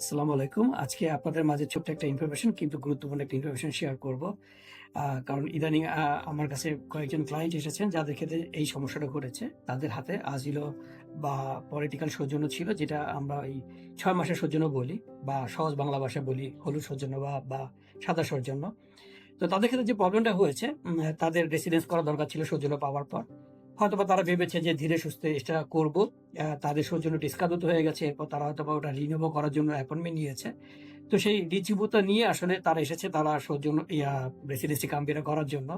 আসসালামু আলাইকুম। আজকে আপনাদের মাঝে ছোট্ট একটা ইনফরমেশন কিন্তু গুরুত্বপূর্ণ একটা ইনফরমেশন শেয়ার করব। কারণ ইদানিং আমার কাছে কয়েকজন ক্লায়েন্ট এসেছেন, যাদের ক্ষেত্রে এই সমস্যাটা ঘটেছে। তাদের হাতে আজিল বা পলিটিক্যাল সৌজন্য ছিল, যেটা আমরা এই ছয় মাসের সৌজন্য বলি, বা সহজ বাংলা ভাষায় বলি হলুদ সৌজন্য বা বা সাদা সৌজন্য। তো তাদের ক্ষেত্রে যে প্রবলেমটা হয়েছে তাদের রেসিডেন্স করা দরকার ছিল সৌজন্য পাওয়ার পর। হয়তোবা তারা ভেবেছে যে ধীরে সুস্থে এটা করব। তাদের সৌজন্য ডিসকাউন্ট হয়ে গেছে। এরপর তারা হয়তো বা ওটা রিনিউ করার জন্য অ্যাপয়েন্টমেন্ট নিয়েছে। তো সেই রিচিবুতা নিয়ে আসলে তারা এসেছে তারা সৌজন্য, ইয়া রেসিডেন্সি কাম্পিয়ার করার জন্য।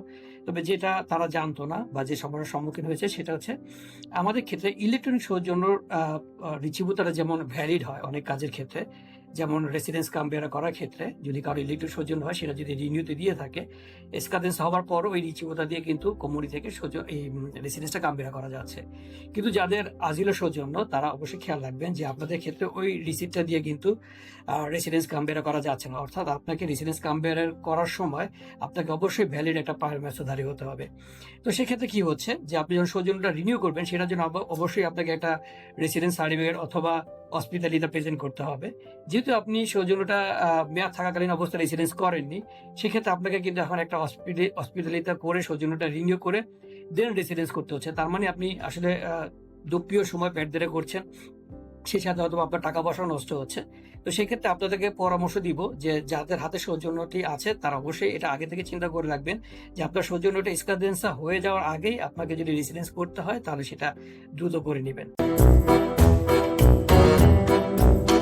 তবে যেটা তারা জানতো না বা যে সমস্যার সম্মুখীন হয়েছে সেটা হচ্ছে আমাদের ক্ষেত্রে ইলেকট্রনিক সৌজন্য রিচিবুতাটা যেমন ভ্যালিড হয় অনেক কাজের ক্ষেত্রে যেমন রেসিডেন্স কাম্পেয়ার করার ক্ষেত্রে, যদি কারও ইলেকট্রিক সৌজন্য হয়, সেটা যদি রিনিউতে দিয়ে থাকে এসকাদেন্স হওয়ার পরও ওই রিচিবুতা দিয়ে কিন্তু কোমরি থেকে সৌজ- এই রেসিডেন্সটা কাম্পেয়ার করা যাচ্ছে। কিন্তু যাদের আজিল সৌজন্য, তারা অবশ্যই খেয়াল রাখবেন যে আপনাদের ক্ষেত্রে ওই রিসিপ্টটা দিয়ে কিন্তু রেসিডেন্স কাম্পেয়ার করা যাচ্ছে না। অর্থাৎ আপনাকে রেসিডেন্স কাম্পেয়ার করার সময় আপনাকে অবশ্যই ভ্যালিড একটা পারমেসধারী হতে হবে। তো সেক্ষেত্রে কি হচ্ছে? যে আপনি যখন সৌজন্যটা রিনিউ করবেন, সেটার জন্য অবশ্যই আপনাকে একটা রেসিডেন্স সার্টিফিকেট অথবা হসপিটালিটা প্রেজেন্ট করতে হবে। যেহেতু আপনি সৌজন্যটা মেয়াদ থাকাকালীন অবস্থায় রেসিডেন্স করেননি, সেক্ষেত্রে আপনাকে কিন্তু এখন একটা হসপিটালিটা করে সৌজন্যটা রিনিউ করে দেন রেসিডেন্স করতে হচ্ছে। তার মানে আপনি আসলে দুপ্রিয় সময় পেট ধরে করছেন, সেই সাথে হয়তো আপনার টাকা পয়সা নষ্ট হচ্ছে। তো সেক্ষেত্রে আপনাদেরকে পরামর্শ দিব যে যাদের হাতে সৌজন্যটি আছে, তারা অবশ্যই এটা আগে থেকে চিন্তা করে রাখবেন যে আপনার সৌজন্যটা স্কাদেন্সা হয়ে যাওয়ার আগেই আপনাকে যদি রেসিডেন্স করতে হয়, তাহলে সেটা দ্রুত করে নেবেন।